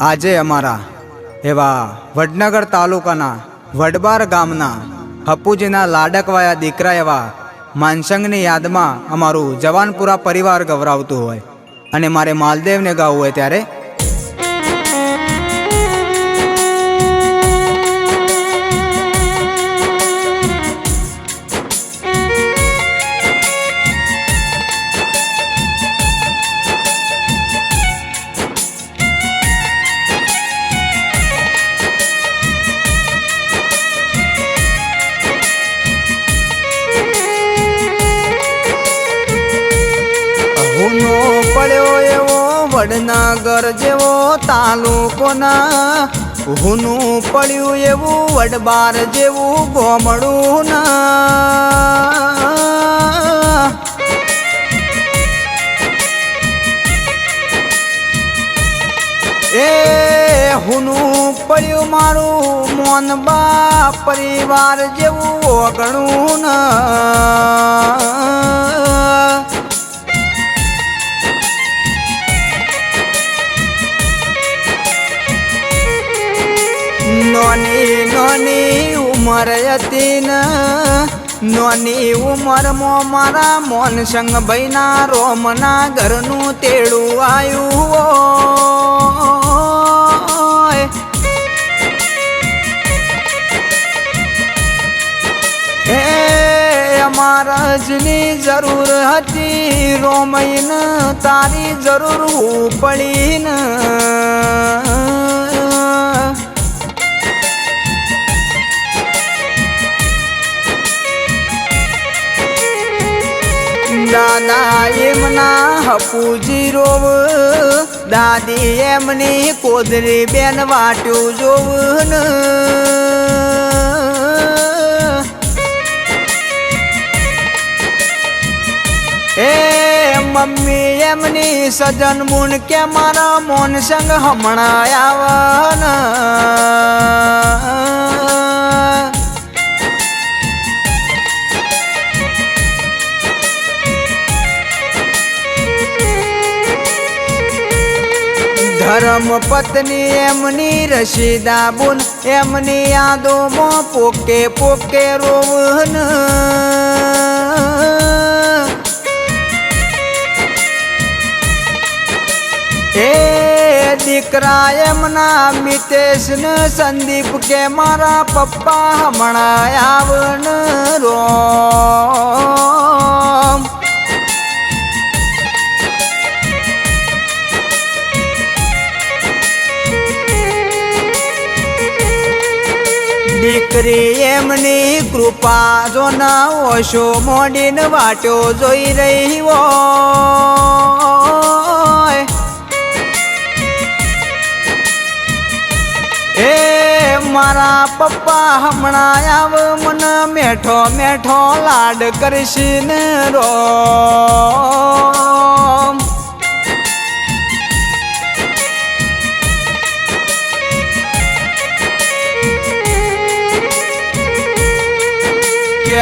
આજે અમારા એવા વડનગર તાલુકાના વડબાર ગામના હપુજીના લાડકવાયા દીકરા એવા માનસંગની યાદમાં અમારું જવાનપુરા પરિવાર ગૌરાવતું હોય. અને મારે માલદેવને ગાવું હોય ત્યારે પડ્યો એવો વડનગર જેવો તાલુકોના. હુનું પડ્યું એવું વડબાર જેવું ગોમડું ના એ હુનું પડ્યું મારું મોનબા પરિવાર જેવું ઓગણું ના હતી ને નોની ઉંમરમાં મારા મોન સંગ ભૈના રોમના ઘરનું તેડું આવ્યું એ અમારા જની જરૂર હતી રોમૈન તારી જરૂર પડી દાદા એમના હપુજી રોવ. દાદી એમની કોદરી બેન વાટ્યું જોવું એ મમ્મી એમની સજન મુન કે મારા મોન સંગ હમણાં આવન. ધર્મ પત્ની એમની રશીદા બુન એમની યાદોમાં પોકે પોકે રોવન. હે દીકરા એમના મિતેશ ને સંદીપ કે મારા પપ્પા હમણાં આવન રોમ દીકરી એમની કૃપા જો ના ઓશો મોડીને વાટ્યો જોઈ રહી હોય. એ મારા પપ્પા હમણાં આવ, મન મેઠો મેઠો લાડ કરશ ને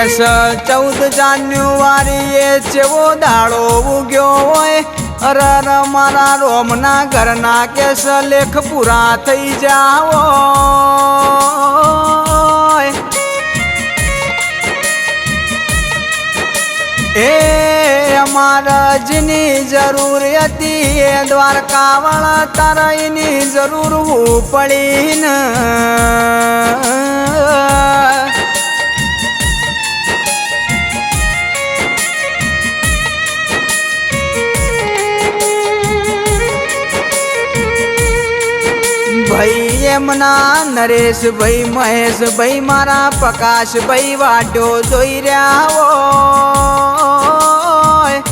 રો ચૌદ જાન્યુઆરીએ જેવો દાડો ઉગ્યો હોય અરર મારા રોમના ઘરના કેસ લેખ પૂરા થઈ જાવો એ અમારા જની જરૂર હતી, એ દ્વારકાવાળા તારા જરૂર પડી ને નરેશભાઈ એમના નરેશ ભાઈ મહેશ ભાઈ મારા પ્રકાશ ભાઈ વાટો જોઈ રહ્યા હોય.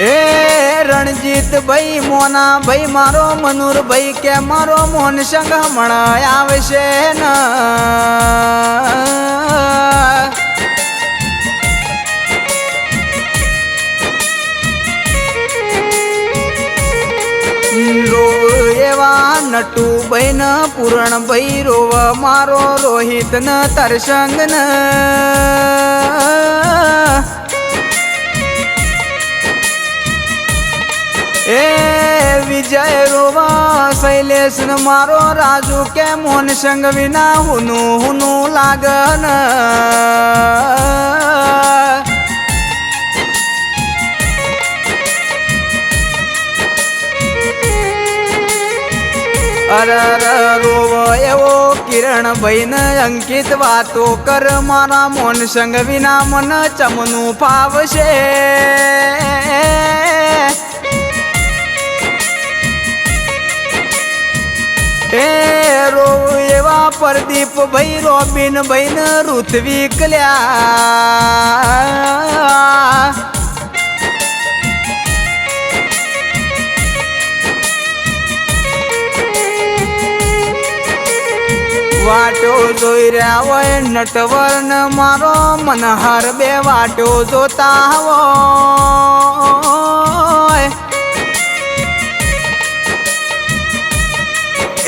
એ રણજીત ભાઈ મોના ભાઈ મારો મનુરભાઈ કે મારો મોન સંગ આવશે ને. એવા નટુ બહેન પૂરણ ભાઈ રોવ મારો રોહિત ન તરસંગ ન એ વિજય રોવા શૈલેષ ન મારો રાજુ કે મોન સંગ વિના હુનું હુનું લાગન. અરર રોવ એવો કિરણ ભાઈ ને અંકિત વાતો કર, મારા મોન સંગ વિના મન ચમનું ફાવશે. એ રો એવા પ્રદીપ ભાઈ રોબિન ભાઈ ને ઋત્વી જોઈ રહ્યા હોય નટવર્ણ મારો મનહર બે વાટો જોતા હો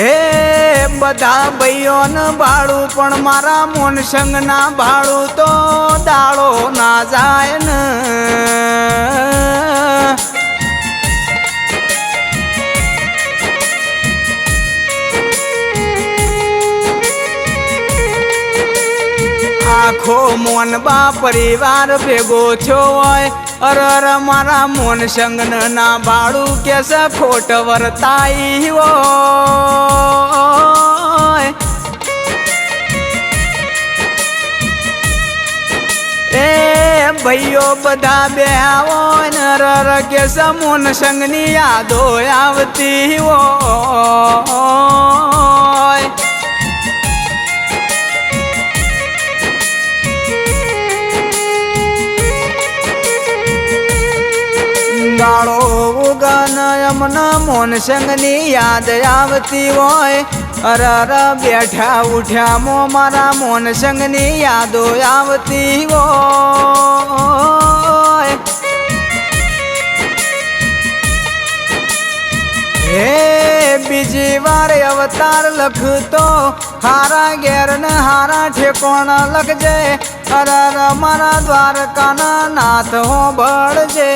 એ બધા ભાઈઓને ભાડું, પણ મારા મોન સંગ ના ભાડું તો દાડો ના જાય ને. આખો મોનબા પરિવાર ભેગો છો હોય. અરર મારા મોન સંગન ના ભાડું કેસ ખોટ વર્તાઈ હોય. ભાઈઓ બધા બે આવો કે સમૂન સંગની યાદો આવતી હોય. ગાળો ઉગન યમના મોન સંગની યાદ આવતી હોય. અરર બેઠા ઉઠ્યા મો મારા મોન સંગની યાદો આવતી હોય. હે બીજી વાર અવતાર લખતો. હારા ઘેર ને હારા ઠેકોણા લખજે. અરર મારા દ્વારકાના નાથ હો બળજે.